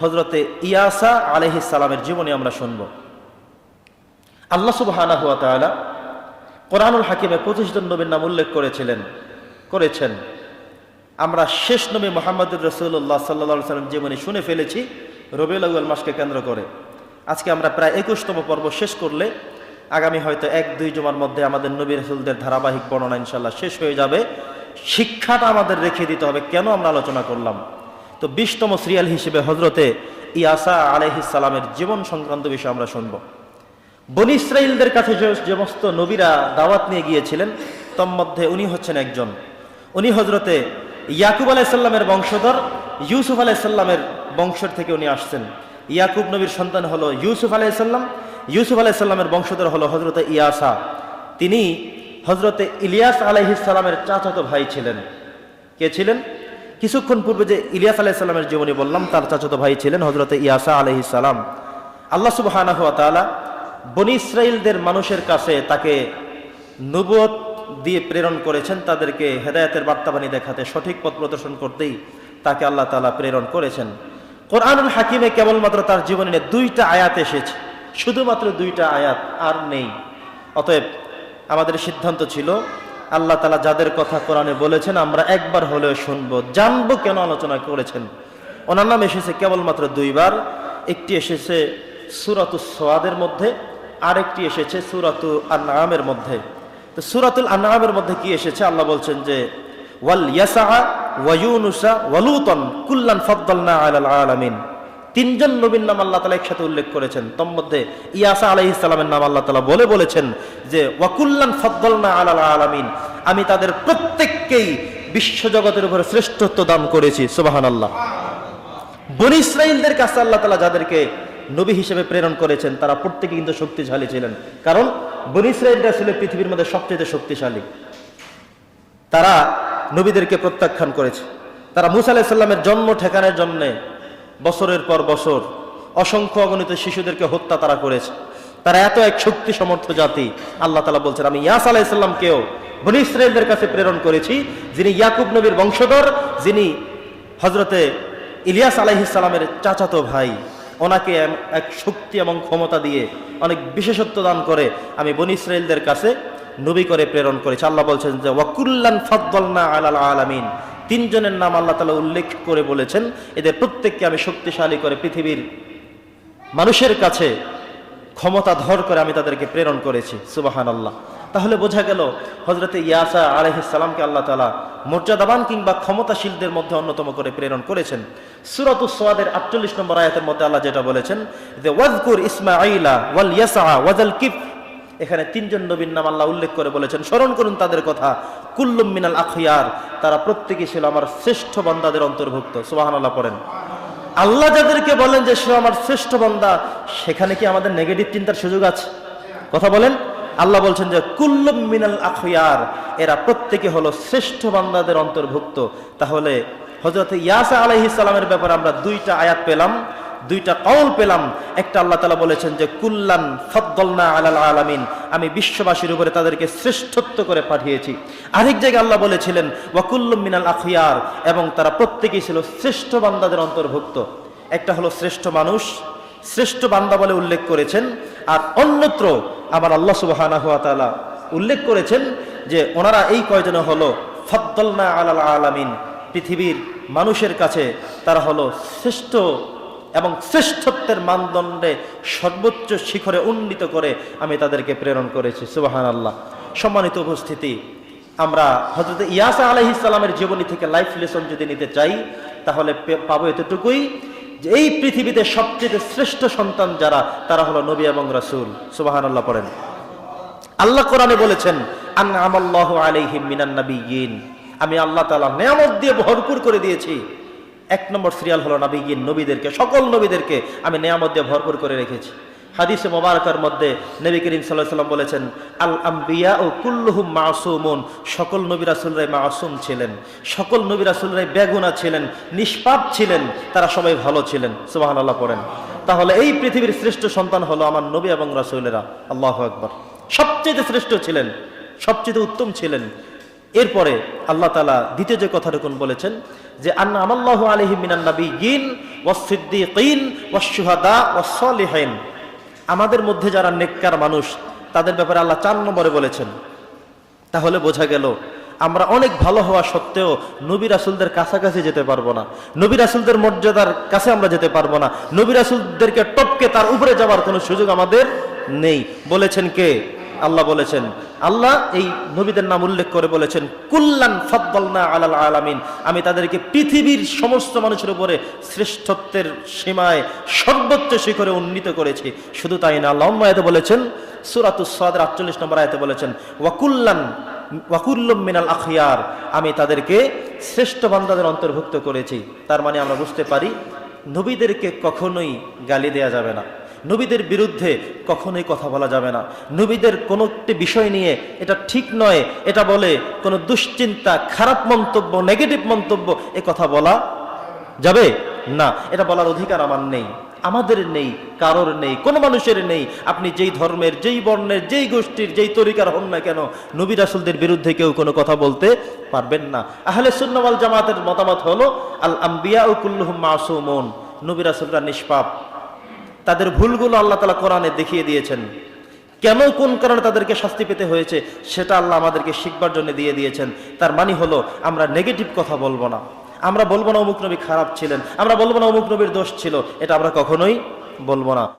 হজরতে ইয়াসা আলহিস সালামের জীবনী আমরা শুনব। আল্লাহ সুবহানা হুয়া তাআলা কোরআনুল হাকিমে পঁচিশ জন নবীর নাম উল্লেখ করেছিলেন, করেছেন। আমরা শেষ নবী মোহাম্মদুর রসুল্লাহ সাল্লা সাল্লাম জীবনী শুনে ফেলেছি, রবিউল আউ্য়াল মাসকে কেন্দ্র করে। আজকে আমরা প্রায় একুশতম পর্ব শেষ করলে আগামী হয়তো এক দুই জমার মধ্যে আমাদের নবী রসুলদের ধারাবাহিক বর্ণনা ইনশাল্লাহ শেষ হয়ে যাবে। শিক্ষাটা আমাদের রেখে দিতে হবে, কেন আমরা আলোচনা করলাম? তো বিশতম সিরিয়াল হিসেবে হজরতে ইয়াসা আলহিসালামের জীবন সংক্রান্ত বিষয় আমরা শুনব। বনি ইসরায়েলদের কাছে যে সমস্ত নবীরা দাওয়াত নিয়ে গিয়েছিলেন, তন্মধ্যে উনি হচ্ছেন একজন। উনি হজরতে ইয়াকুব আলাইসাল্লামের বংশধর, ইউসুফ আলাইসাল্লামের বংশের থেকে উনি আসছেন। ইয়াকুব নবীর সন্তান হলো ইউসুফ আলাইসাল্লাম ইউসুফ আলাইসাল্লামের বংশধর হলো হজরতে ইয়াসা। তিনি হজরতে ইলিয়াস আলাইহিসাল্লামের চাচাতো ভাই ছিলেন। কে ছিলেন? কিছুক্ষণ পূর্বে যে ইলিয়াস আলাইসাল্লামের জীবনী বললাম, তার চাচাতো ভাই ছিলেন হজরত ইয়াসা আলহিসাল্লাম আল্লাহ সুবাহানা তাআলা বনি ইসরায়েলদের মানুষের কাছে তাকে নবুয়ত দিয়ে প্রেরণ করেছেন, তাদেরকে হেদায়তের বার্তাবাণী দেখাতে, সঠিক পথ প্রদর্শন করতেই তাকে আল্লাহ তালা প্রেরণ করেছেন। কোরআনুল হাকিমে কেবলমাত্র তার জীবনে দুইটা আয়াত এসেছে, শুধুমাত্র দুইটা আয়াত আর নেই। অতএব আমাদের সিদ্ধান্ত ছিল আল্লাহ তালা যাদের কথা কোরআনে বলেছেন, আমরা একবার হলেও শুনব। জানব কেন আলোচনা করেছেন? ওনার নাম এসেছে কেবলমাত্র দুইবার। একটি এসেছে সুরাতু সোয়াদের মধ্যে, আরেকটি এসেছে সুরাতু আনামের মধ্যে। তো সুরাতুল আনামের মধ্যে কি এসেছে? আল্লাহ বলছেন যে, ওয়াল ইয়াসা ওয়ায়ুনুসা ওয়ালুতন কুল্লান ফদ্দলনা আলাল আলামিন। তিনজন নবীর নাম আল্লাহ তালা একসাথে উল্লেখ করেছেন। তোর মধ্যে ইয়াসা আলাইহিস সালামের নাম আল্লাহ তালা বলে বলেছেন যে, ওয়াকুল্লান ফদ্দলনা আলাল আলামিন। আমি তাদের প্রত্যেককেই বিশ্বজগতের উপরে শ্রেষ্ঠত্ব দান করেছি সুবাহান আল্লাহ বনি ইসরায়েলদের কাছে আল্লাহ তালা যাদেরকে নবী হিসেবে প্রেরণ করেছেন, তারা প্রত্যেকে কিন্তু শক্তিশালী ছিলেন। কারণ বনি ইসরায়েলরা ছিল পৃথিবীর মধ্যে সবচেয়ে শক্তিশালী। তারা নবীদেরকে প্রত্যাখ্যান করেছে। তারা মুসা আলাহিসাল্লামের জন্ম, ঠেকানোর জন্যে বছরের পর বছর অসংখ্য অগণিত শিশুদেরকে হত্যা তারা করেছে। তারা এত এক শক্তি সমর্থ জাতি, আল্লাহ তালা বলছেন, আমি ইয়াস আলাহিসাল্লামকেও বনি ইসরায়েলদের কাছে প্রেরণ করেছি, যিনি ইয়াকুব নবীর বংশধর, যিনি হজরতে ইলিয়াস আলাইহিসালামের চাচাতো ভাই। ওনাকে এক শক্তি এবং ক্ষমতা দিয়ে অনেক বিশেষত্ব দান করে আমি বনি ইসরায়েলদের কাছে নবী করে প্রেরণ করেছি। আল্লাহ বলছেন যে ওয়াকুল্লান ফদ্দলনা আলাল আলামিন। তিনজনের নাম আল্লাহ তালা উল্লেখ করে বলেছেন, এদের প্রত্যেককে আমি শক্তিশালী করে পৃথিবীর মানুষের কাছে ক্ষমতা ধর করে আমি তাদেরকে প্রেরণ করেছি সুবাহান আল্লাহ তাহলে বোঝা গেল হজরতে ইয়াসা আলহিসামকে আল্লাহ তালা মর্যাদাবান কিংবা ক্ষমতাশীলদের মধ্যে অন্যতম করে প্রেরণ করেছেন। সুরত সোয়াদের আটচল্লিশ নম্বর আয়াতের মধ্যে আল্লাহ যেটা বলেছেন, যে ওয়াজকুর ইসমা আইলা ওয়াল ইয়াসা ওয়াজাল কিফ এখানে তিনজন নবীর নাম আল্লাহ উল্লেখ করে বলেছেন। স্মরণ করুন তাদের কথা। কুল্লুম মিনাল আখিয়ার, তারা প্রত্যেকেই ছিল আমার শ্রেষ্ঠ বন্দাদের অন্তর্ভুক্ত। সুবাহান আল্লাহ পড়েন। আল্লাহ যাদেরকে বলেন যে সে আমার শ্রেষ্ঠ বন্দা, সেখানে কি আমাদের নেগেটিভ চিন্তার সুযোগ আছে? কথা বলেন। আল্লাহ বলছেন যে কুল্লুম মিনাল আখিয়ার, এরা প্রত্যেকে হলো শ্রেষ্ঠ বান্দাদের অন্তর্ভুক্ত। তাহলে হজরত ইয়াসা আলাইহিস ব্যাপারে আমরা দুইটা আয়াত পেলাম। দুইটা কৌল পেলাম। একটা আল্লাহ তালা বলেছেন যে, কুল্লান ফদ্দলনা আলাল আলামিন। আমি বিশ্ববাসীর উপরে তাদেরকে শ্রেষ্ঠত্ব করে পাঠিয়েছি। আরেক জায়গায় আল্লাহ বলেছিলেন ওয়াকুল্লুম মিনাল আখিয়ার। এবং তারা প্রত্যেকেই ছিল শ্রেষ্ঠ বান্দাদের অন্তর্ভুক্ত। একটা হলো শ্রেষ্ঠ মানুষ, শ্রেষ্ঠ বান্দা বলে উল্লেখ করেছেন, আর অন্যত্র আমার আল্লাহ সুবাহানা হুয়া উল্লেখ করেছেন যে, ওনারা এই কয়জনে হলো ফদ্দলনা আলাল আলামিন। পৃথিবীর মানুষের কাছে তারা হলো শ্রেষ্ঠ এবং শ্রেষ্ঠত্বের মানদণ্ডে সর্বোচ্চ শিখরে উন্নীত করে আমি তাদেরকে প্রেরণ করেছি। সুবাহান আল্লাহ সম্মানিত উপস্থিতি, আমরা হজরত ইয়াসা আলহি ইসলামের জীবনী থেকে লাইফ লেসন যদি নিতে চাই, তাহলে পাবো এতটুকুই যে এই পৃথিবীতে সবচেয়ে শ্রেষ্ঠ সন্তান যারা, তারা হলো নবী এবং রাসূল। সুবাহান আল্লাহ পড়েন। আল্লাহ কোরআনে বলেছেন আনামাল্লাহু আলাইহিম মিনান নাবিয়িন আমি আল্লাহ তাআলা নিয়ামত দিয়ে ভরপুর করে দিয়েছি। এক নম্বর সিরিয়াল হলো নাবিয়িন নবীদেরকে, সকল নবীদেরকে আমি নিয়ামত দিয়ে ভরপুর করে রেখেছি। হাদিসে মোবারকার মধ্যে নবী করিম সাল্লাহ সাল্লাম বলেছেন, আল আম্বিয়া ও কুল্লুহুম মাসুমুন সকল নবী রাসূলরাই মাসুম ছিলেন, সকল নবী রাসূলরাই বেগুনা ছিলেন, নিষ্পাপ ছিলেন, তারা সবাই ভালো ছিলেন। সুবহানাল্লাহ পড়েন। তাহলে এই পৃথিবীর শ্রেষ্ঠ সন্তান হলো আমার নবী এবং রাসূলেরা। আল্লাহ আকবার। সবচেয়ে শ্রেষ্ঠ ছিলেন, সবচেয়ে উত্তম ছিলেন। এরপরে আল্লাহ তালা দ্বিতীয় যে কথাটুকুন বলেছেন যে, আন্না আমাল্লাহ আলহি মিনান নবী ওয়াসিদ্দিকিন ওয়াসশুহাদা ওয়াসলিহাইন আমাদের মধ্যে যারা নেককার মানুষ, তাদের ব্যাপারে আল্লাহ চার নম্বরে বলেছেন। তাহলে বোঝা গেল, আমরা অনেক ভালো হওয়া সত্ত্বেও নবী রাসুলদের কাছাকাছি যেতে পারব না। নবী রাসুলদের মর্যাদার কাছে আমরা যেতে পারব না। নবী রাসুলদেরকে টপকে তার উপরে যাওয়ার কোনো সুযোগ আমাদের নেই। বলেছেন কে? আল্লাহ বলেছেন। আল্লাহ এই নবীদের নাম উল্লেখ করে বলেছেন, কুল্লান ফদ্দলনা আলাল আলামিন। আমি তাদেরকে পৃথিবীর সমস্ত মানুষের উপরে শ্রেষ্ঠত্বের সীমায় সর্বোচ্চ শিখরে উন্নীত করেছি। শুধু তাই না, আল্লাহ আয়তে বলেছেন, সুরাতুস সাদের আটচল্লিশ নম্বর আয়তে বলেছেন ওয়াকুল্লান ওয়াকুল্লম মিনাল আখিয়ার আমি তাদেরকে শ্রেষ্ঠ বান্দাদের অন্তর্ভুক্ত করেছি। তার মানে আমরা বুঝতে পারি, নবীদেরকে কখনোই গালি দেয়া যাবে না। নবীদের বিরুদ্ধে কখনোই কথা বলা যাবে না। নবীদের কোনো একটি বিষয় নিয়ে এটা ঠিক নয়, এটা বলে কোনো দুশ্চিন্তা, খারাপ মন্তব্য নেগেটিভ মন্তব্য, এ কথা বলা যাবে? না, এটা বলার অধিকার আমার নেই, আমাদের নেই, কারোর নেই, কোনো মানুষের নেই। আপনি যেই ধর্মের, যেই বর্ণের, যেই গোষ্ঠীর, যেই তরিকার হন না কেন, নবী রাসুলদের বিরুদ্ধে কেউ কোনো কথা বলতে পারবেন না। আহলে সুন্নওয়াল জামাতের মতামত হলো আল আম্বিয়া ও কুল্লুহুম মাসুমন, নবী রাসুলরা নিষ্পাপ। তাদের ভুলগুলো আল্লাহ তালা কোরআনে দেখিয়ে দিয়েছেন। কেন, কোন কারণে তাদেরকে শাস্তি পেতে হয়েছে, সেটা আল্লাহ আমাদেরকে শিখবার জন্য দিয়ে দিয়েছেন। তার মানে হলো, আমরা নেগেটিভ কথা বলব না। আমরা বলব না অমুক নবী খারাপ ছিলেন, আমরা বলব না অমুক নবীর দোষ ছিল, এটা আমরা কখনোই বলব না।